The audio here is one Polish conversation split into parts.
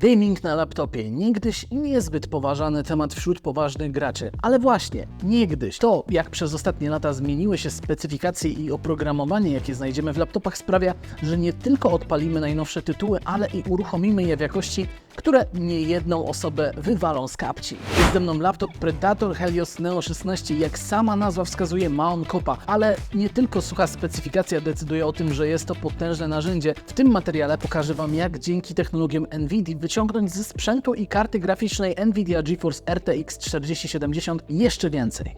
Gaming na laptopie niegdyś niezbyt poważany temat wśród poważnych graczy, ale właśnie niegdyś. To, jak przez ostatnie lata zmieniły się specyfikacje i oprogramowanie, jakie znajdziemy w laptopach, sprawia, że nie tylko odpalimy najnowsze tytuły, ale i uruchomimy je w jakości, które niejedną osobę wywalą z kapci. Jest ze mną laptop Predator Helios Neo 16, jak sama nazwa wskazuje, ma on kopa, ale nie tylko sucha specyfikacja decyduje o tym, że jest to potężne narzędzie. W tym materiale pokażę Wam, jak dzięki technologiom NVIDIA wyciągnąć ze sprzętu i karty graficznej NVIDIA GeForce RTX 4070 jeszcze więcej.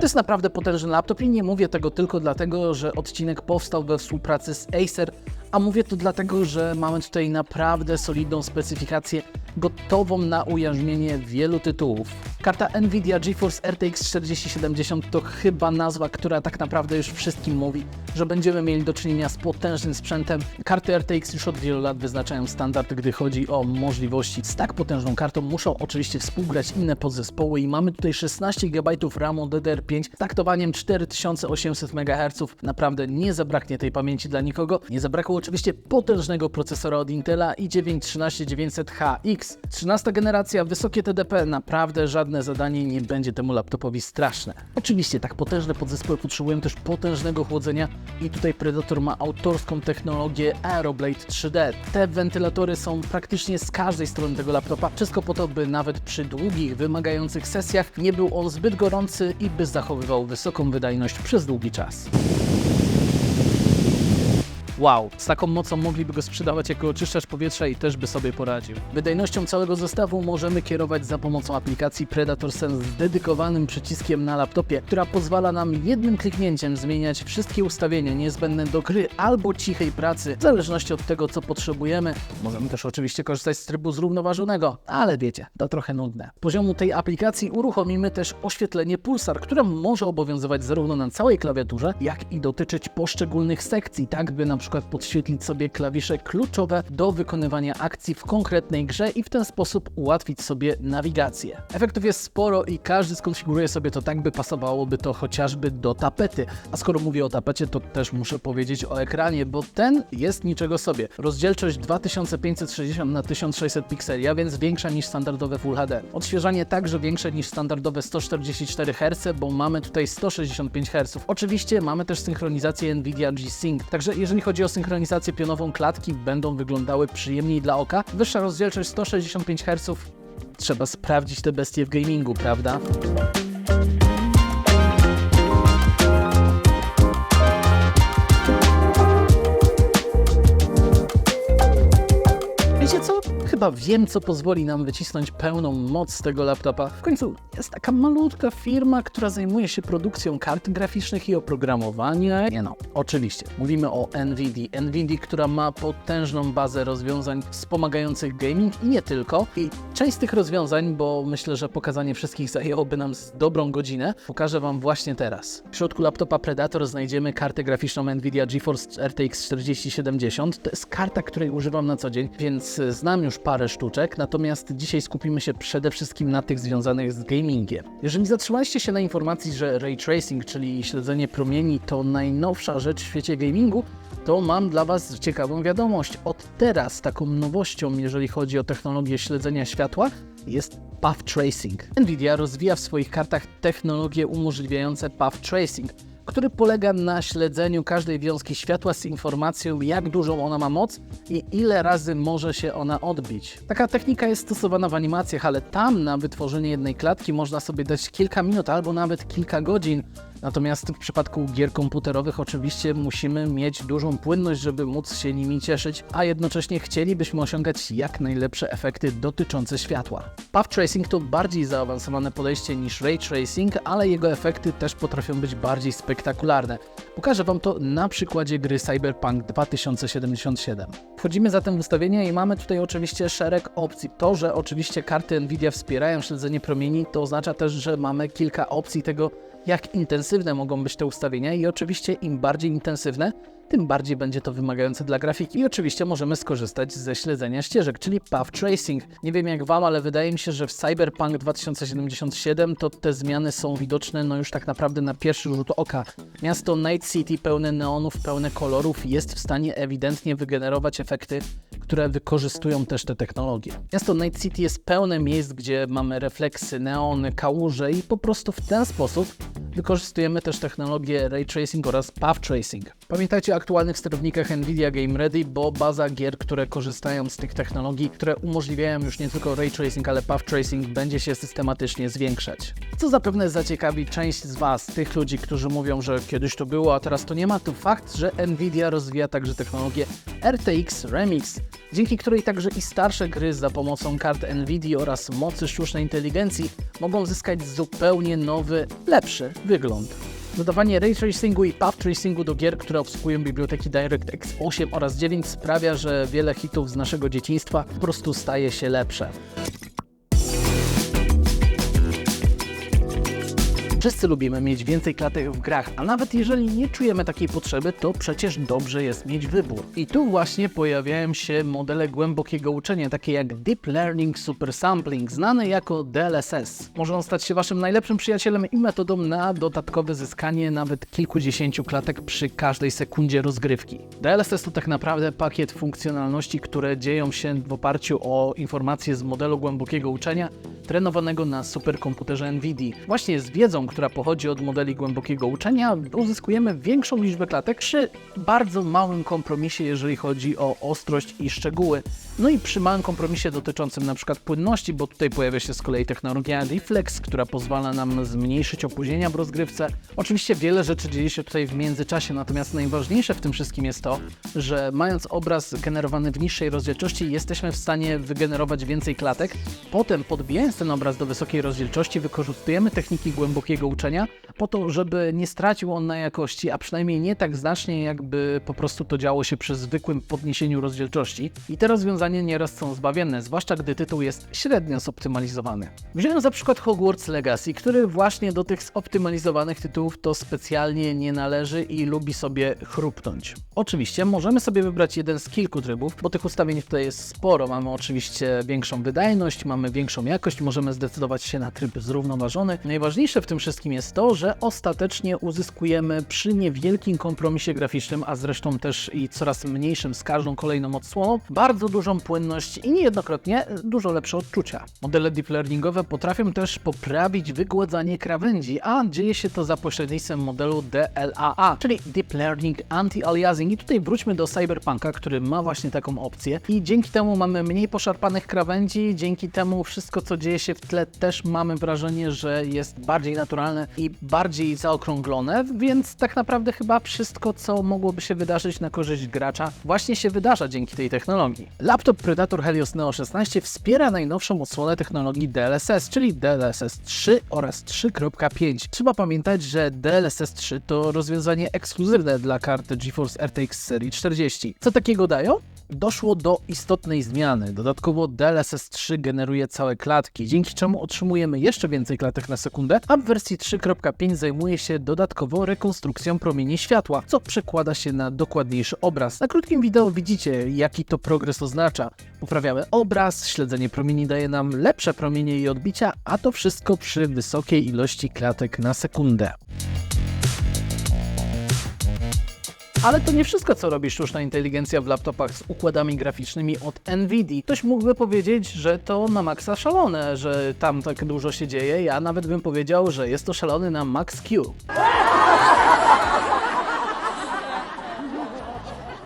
To jest naprawdę potężny laptop i nie mówię tego tylko dlatego, że odcinek powstał we współpracy z Acer, a mówię to dlatego, że mamy tutaj naprawdę solidną specyfikację gotową na ujarzmienie wielu tytułów. Karta Nvidia GeForce RTX 4070 to chyba nazwa, która tak naprawdę już wszystkim mówi, że będziemy mieli do czynienia z potężnym sprzętem. Karty RTX już od wielu lat wyznaczają standard, gdy chodzi o możliwości. Z tak potężną kartą muszą oczywiście współgrać inne podzespoły i mamy tutaj 16 GB RAMu DDR5 z taktowaniem 4800 MHz. Naprawdę nie zabraknie tej pamięci dla nikogo. Nie zabrakło oczywiście potężnego procesora od Intela i9 13900HX. 13 generacja, wysokie TDP, naprawdę żadne zadanie nie będzie temu laptopowi straszne. Oczywiście tak potężne podzespoły potrzebują też potężnego chłodzenia i tutaj Predator ma autorską technologię Aeroblade 3D. Te wentylatory są praktycznie z każdej strony tego laptopa, wszystko po to, by nawet przy długich, wymagających sesjach nie był on zbyt gorący i by zachowywał wysoką wydajność przez długi czas. Wow, z taką mocą mogliby go sprzedawać jako oczyszczacz powietrza i też by sobie poradził. Wydajnością całego zestawu możemy kierować za pomocą aplikacji Predator Sense z dedykowanym przyciskiem na laptopie, która pozwala nam jednym kliknięciem zmieniać wszystkie ustawienia niezbędne do gry albo cichej pracy, w zależności od tego, co potrzebujemy. Możemy też oczywiście korzystać z trybu zrównoważonego, ale wiecie, to trochę nudne. Poziomu tej aplikacji uruchomimy też oświetlenie Pulsar, które może obowiązywać zarówno na całej klawiaturze, jak i dotyczyć poszczególnych sekcji, tak by na przykład podświetlić sobie klawisze kluczowe do wykonywania akcji w konkretnej grze i w ten sposób ułatwić sobie nawigację. Efektów jest sporo i każdy skonfiguruje sobie to tak, by pasowałoby to chociażby do tapety. A skoro mówię o tapecie, to też muszę powiedzieć o ekranie, bo ten jest niczego sobie. Rozdzielczość 2560 na 1600 pikseli, a więc większa niż standardowe Full HD. Odświeżanie także większe niż standardowe 144 Hz, bo mamy tutaj 165 Hz. Oczywiście mamy też synchronizację Nvidia G-Sync, także jeżeli chodzi o synchronizację pionową, klatki będą wyglądały przyjemniej dla oka. Wyższa rozdzielczość 165 Hz. Trzeba sprawdzić te bestie w gamingu, prawda? Wiecie co? Chyba wiem, co pozwoli nam wycisnąć pełną moc z tego laptopa. W końcu jest taka malutka firma, która zajmuje się produkcją kart graficznych i oprogramowania. Nie no, oczywiście. Mówimy o NVIDIA. NVIDIA, która ma potężną bazę rozwiązań wspomagających gaming i nie tylko. I część z tych rozwiązań, bo myślę, że pokazanie wszystkich zajęłoby nam z dobrą godzinę, pokażę Wam właśnie teraz. W środku laptopa Predator znajdziemy kartę graficzną NVIDIA GeForce RTX 4070. To jest karta, której używam na co dzień, więc znam już parę sztuczek, natomiast dzisiaj skupimy się przede wszystkim na tych związanych z gamingiem. Jeżeli zatrzymaliście się na informacji, że ray tracing, czyli śledzenie promieni, to najnowsza rzecz w świecie gamingu, to mam dla Was ciekawą wiadomość. Od teraz taką nowością, jeżeli chodzi o technologię śledzenia światła, jest path tracing. Nvidia rozwija w swoich kartach technologie umożliwiające path tracing który polega na śledzeniu każdej wiązki światła z informacją, jak dużą ona ma moc i ile razy może się ona odbić. Taka technika jest stosowana w animacjach, ale tam na wytworzenie jednej klatki można sobie dać kilka minut albo nawet kilka godzin. Natomiast w przypadku gier komputerowych oczywiście musimy mieć dużą płynność, żeby móc się nimi cieszyć, a jednocześnie chcielibyśmy osiągać jak najlepsze efekty dotyczące światła. Path tracing to bardziej zaawansowane podejście niż ray tracing, ale jego efekty też potrafią być bardziej spektakularne. Pokażę Wam to na przykładzie gry Cyberpunk 2077. Wchodzimy zatem w ustawienia i mamy tutaj oczywiście szereg opcji. To, że oczywiście karty Nvidia wspierają śledzenie promieni, to oznacza też, że mamy kilka opcji tego, jak intensywne mogą być te ustawienia i oczywiście im bardziej intensywne, tym bardziej będzie to wymagające dla grafiki. I oczywiście możemy skorzystać ze śledzenia ścieżek, czyli path tracing. Nie wiem jak Wam, ale wydaje mi się, że w Cyberpunk 2077 to te zmiany są widoczne no już tak naprawdę na pierwszy rzut oka. Miasto Night City pełne neonów, pełne kolorów jest w stanie ewidentnie wygenerować efekty, które wykorzystują też te technologie. Miasto Night City jest pełne miejsc, gdzie mamy refleksy, neony, kałuże i po prostu w ten sposób wykorzystujemy też technologię ray tracing oraz path tracing. Pamiętajcie o aktualnych sterownikach Nvidia Game Ready, bo baza gier, które korzystają z tych technologii, które umożliwiają już nie tylko ray tracing, ale path tracing, będzie się systematycznie zwiększać. Co zapewne zaciekawi część z Was, tych ludzi, którzy mówią, że kiedyś to było, a teraz to nie ma, to fakt, że Nvidia rozwija także technologię RTX Remix, dzięki której także i starsze gry za pomocą kart Nvidia oraz mocy sztucznej inteligencji mogą zyskać zupełnie nowy, lepszy wygląd. Dodawanie ray tracingu i path tracingu do gier, które obsługują biblioteki DirectX 8 oraz 9 sprawia, że wiele hitów z naszego dzieciństwa po prostu staje się lepsze. Wszyscy lubimy mieć więcej klatek w grach, a nawet jeżeli nie czujemy takiej potrzeby, to przecież dobrze jest mieć wybór. I tu właśnie pojawiają się modele głębokiego uczenia, takie jak Deep Learning Super Sampling, znane jako DLSS. Może on stać się waszym najlepszym przyjacielem i metodą na dodatkowe zyskanie nawet kilkudziesięciu klatek przy każdej sekundzie rozgrywki. DLSS to tak naprawdę pakiet funkcjonalności, które dzieją się w oparciu o informacje z modelu głębokiego uczenia, trenowanego na superkomputerze NVIDIA. Właśnie z wiedzą, która pochodzi od modeli głębokiego uczenia, uzyskujemy większą liczbę klatek przy bardzo małym kompromisie, jeżeli chodzi o ostrość i szczegóły. No i przy małym kompromisie dotyczącym przykład płynności, bo tutaj pojawia się z kolei technologia Reflex, która pozwala nam zmniejszyć opóźnienia w rozgrywce. Oczywiście wiele rzeczy dzieje się tutaj w międzyczasie, natomiast najważniejsze w tym wszystkim jest to, że mając obraz generowany w niższej rozdzielczości, jesteśmy w stanie wygenerować więcej klatek. Potem podbijając ten obraz do wysokiej rozdzielczości, wykorzystujemy techniki głębokiego uczenia po to, żeby nie stracił on na jakości, a przynajmniej nie tak znacznie, jakby po prostu to działo się przy zwykłym podniesieniu rozdzielczości. I te rozwiązania nieraz są zbawienne, zwłaszcza gdy tytuł jest średnio zoptymalizowany. Wziąłem za przykład Hogwarts Legacy, który właśnie do tych zoptymalizowanych tytułów to specjalnie nie należy i lubi sobie chrupnąć. Oczywiście możemy sobie wybrać jeden z kilku trybów, bo tych ustawień tutaj jest sporo. Mamy oczywiście większą wydajność, mamy większą jakość, możemy zdecydować się na tryb zrównoważony. Najważniejsze w tym wszystkim jest to, że ostatecznie uzyskujemy przy niewielkim kompromisie graficznym, a zresztą też i coraz mniejszym z każdą kolejną odsłoną, bardzo dużą płynność i niejednokrotnie dużo lepsze odczucia. Modele deep learningowe potrafią też poprawić wygładzanie krawędzi, a dzieje się to za pośrednictwem modelu DLAA, czyli Deep Learning Anti-Aliasing. I tutaj wróćmy do Cyberpunka, który ma właśnie taką opcję i dzięki temu mamy mniej poszarpanych krawędzi, dzięki temu wszystko co dzieje się w tle też mamy wrażenie, że jest bardziej naturalne i bardziej zaokrąglone, więc tak naprawdę chyba wszystko co mogłoby się wydarzyć na korzyść gracza właśnie się wydarza dzięki tej technologii. Laptop Predator Helios Neo 16 wspiera najnowszą odsłonę technologii DLSS, czyli DLSS 3 oraz 3.5. Trzeba pamiętać, że DLSS 3 to rozwiązanie ekskluzywne dla karty GeForce RTX serii 40. Co takiego dają? Doszło do istotnej zmiany. Dodatkowo DLSS 3 generuje całe klatki, dzięki czemu otrzymujemy jeszcze więcej klatek na sekundę, a w wersji 3.5 zajmuje się dodatkowo rekonstrukcją promieni światła, co przekłada się na dokładniejszy obraz. Na krótkim wideo widzicie, jaki to progres oznacza. Poprawiamy obraz, śledzenie promieni daje nam lepsze promienie i odbicia, a to wszystko przy wysokiej ilości klatek na sekundę. Ale to nie wszystko, co robi sztuczna inteligencja w laptopach z układami graficznymi od NVIDIA. Ktoś mógłby powiedzieć, że to na maksa szalone, że tam tak dużo się dzieje. Ja nawet bym powiedział, że jest to szalony na Max Q.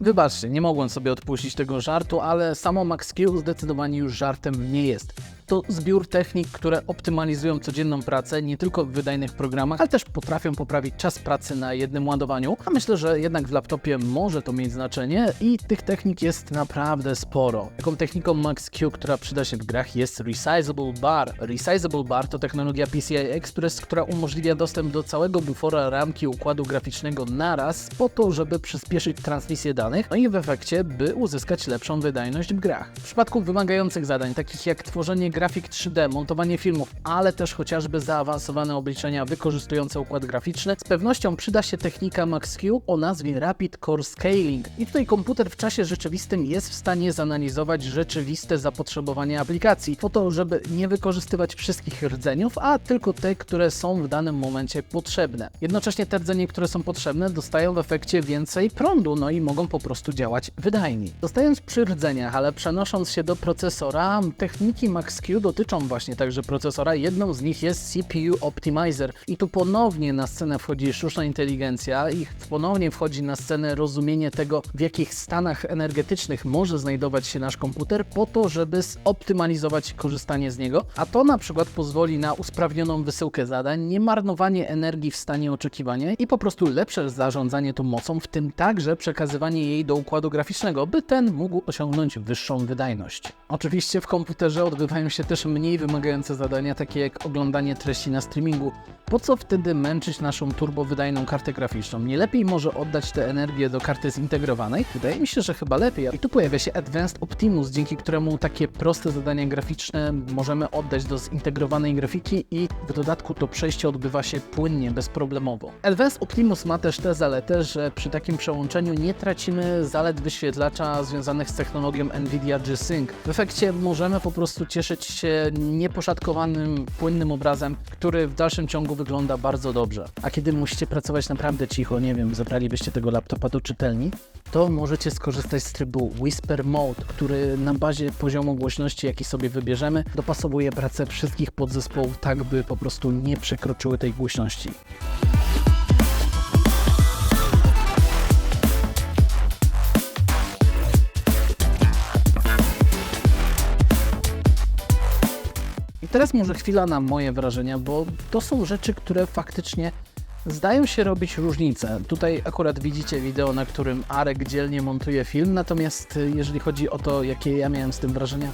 Wybaczcie, nie mogłem sobie odpuścić tego żartu, ale samo Max Q zdecydowanie już żartem nie jest. To zbiór technik, które optymalizują codzienną pracę nie tylko w wydajnych programach, ale też potrafią poprawić czas pracy na jednym ładowaniu. A myślę, że jednak w laptopie może to mieć znaczenie i tych technik jest naprawdę sporo. Taką techniką Max Q, która przyda się w grach jest Resizable Bar. Resizable Bar to technologia PCI Express, która umożliwia dostęp do całego bufora ramki układu graficznego naraz po to, żeby przyspieszyć transmisję danych, no i w efekcie, by uzyskać lepszą wydajność w grach. W przypadku wymagających zadań, takich jak tworzenie grafik 3D, montowanie filmów, ale też chociażby zaawansowane obliczenia wykorzystujące układ graficzny, z pewnością przyda się technika MaxQ o nazwie Rapid Core Scaling. I tutaj komputer w czasie rzeczywistym jest w stanie zanalizować rzeczywiste zapotrzebowanie aplikacji, po to, żeby nie wykorzystywać wszystkich rdzeniów, a tylko te, które są w danym momencie potrzebne. Jednocześnie te rdzenie, które są potrzebne, dostają w efekcie więcej prądu, no i mogą po prostu działać wydajniej. Zostając przy rdzeniach, ale przenosząc się do procesora, techniki MaxQ dotyczą właśnie także procesora. Jedną z nich jest CPU Optimizer. I tu ponownie na scenę wchodzi sztuczna inteligencja i ponownie wchodzi na scenę rozumienie tego, w jakich stanach energetycznych może znajdować się nasz komputer, po to, żeby zoptymalizować korzystanie z niego. A to na przykład pozwoli na usprawnioną wysyłkę zadań, nie marnowanie energii w stanie oczekiwania i po prostu lepsze zarządzanie tą mocą, w tym także przekazywanie jej do układu graficznego, by ten mógł osiągnąć wyższą wydajność. Oczywiście w komputerze odbywają się też mniej wymagające zadania, takie jak oglądanie treści na streamingu. Po co wtedy męczyć naszą turbowydajną kartę graficzną? Nie lepiej może oddać tę energię do karty zintegrowanej? Wydaje mi się, że chyba lepiej. I tu pojawia się Advanced Optimus, dzięki któremu takie proste zadania graficzne możemy oddać do zintegrowanej grafiki i w dodatku to przejście odbywa się płynnie, bezproblemowo. Advanced Optimus ma też tę zaletę, że przy takim przełączeniu nie tracimy zalet wyświetlacza związanych z technologią Nvidia G-Sync. W efekcie możemy po prostu cieszyć się nieposzatkowanym, płynnym obrazem, który w dalszym ciągu wygląda bardzo dobrze. A kiedy musicie pracować naprawdę cicho, nie wiem, zabralibyście tego laptopa do czytelni, to możecie skorzystać z trybu Whisper Mode, który na bazie poziomu głośności, jaki sobie wybierzemy, dopasowuje pracę wszystkich podzespołów tak, by po prostu nie przekroczyły tej głośności. Teraz może chwila na moje wrażenia, bo to są rzeczy, które faktycznie zdają się robić różnicę. Tutaj akurat widzicie wideo, na którym Arek dzielnie montuje film, natomiast y, jeżeli chodzi o to, jakie ja miałem z tym wrażenia,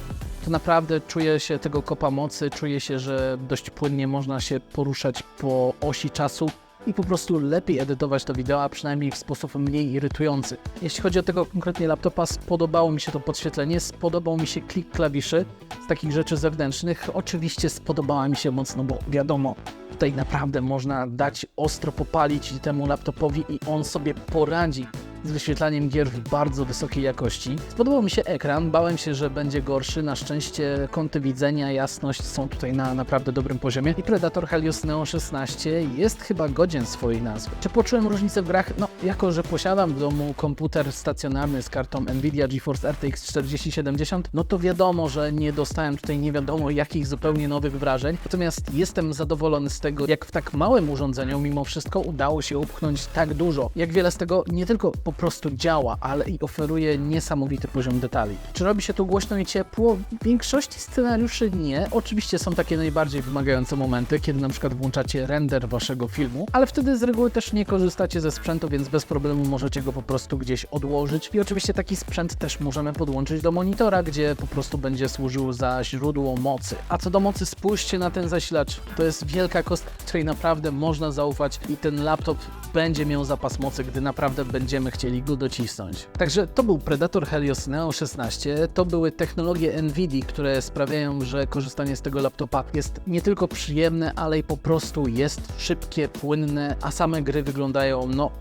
to naprawdę czuję się tego kopa mocy, czuję się, że dość płynnie można się poruszać po osi czasu i po prostu lepiej edytować to wideo, a przynajmniej w sposób mniej irytujący. Jeśli chodzi o tego konkretnie laptopa, spodobało mi się to podświetlenie, spodobał mi się klik klawiszy z takich rzeczy zewnętrznych. Oczywiście spodobała mi się mocno, bo wiadomo, tutaj naprawdę można dać ostro popalić temu laptopowi i on sobie poradzi z wyświetlaniem gier w bardzo wysokiej jakości. Spodobał mi się ekran, bałem się, że będzie gorszy. Na szczęście kąty widzenia, jasność są tutaj na naprawdę dobrym poziomie. I Predator Helios Neo 16 jest chyba godzien swojej nazwy. Czy poczułem różnicę w grach? No, jako że posiadam w domu komputer stacjonarny z kartą Nvidia GeForce RTX 4070, no to wiadomo, że nie dostałem tutaj nie wiadomo jakich zupełnie nowych wrażeń. Natomiast jestem zadowolony z tego, jak w tak małym urządzeniu mimo wszystko udało się upchnąć tak dużo. Jak wiele z tego nie tylko po prostu działa, ale i oferuje niesamowity poziom detali. Czy robi się tu głośno i ciepło? W większości scenariuszy nie. Oczywiście są takie najbardziej wymagające momenty, kiedy na przykład włączacie render waszego filmu, ale wtedy z reguły też nie korzystacie ze sprzętu, więc bez problemu możecie go po prostu gdzieś odłożyć. I oczywiście taki sprzęt też możemy podłączyć do monitora, gdzie po prostu będzie służył za źródło mocy. A co do mocy, spójrzcie na ten zasilacz. To jest wielka kostka, której naprawdę można zaufać i ten laptop będzie miał zapas mocy, gdy naprawdę będziemy chcieli go docisnąć. Także to był Predator Helios Neo 16. To były technologie Nvidia, które sprawiają, że korzystanie z tego laptopa jest nie tylko przyjemne, ale i po prostu jest szybkie, płynne, a same gry wyglądają no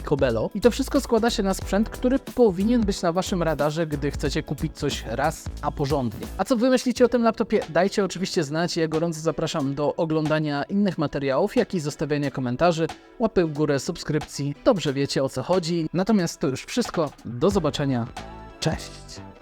picobello. I to wszystko składa się na sprzęt, który powinien być na waszym radarze, gdy chcecie kupić coś raz, a porządnie. A co wy myślicie o tym laptopie? Dajcie oczywiście znać. Ja gorąco zapraszam do oglądania innych materiałów, jak i zostawiania komentarzy, łapy w górę, subskrypcji. Dobrze wiecie o co chodzi. Natomiast to już wszystko. Do zobaczenia. Cześć!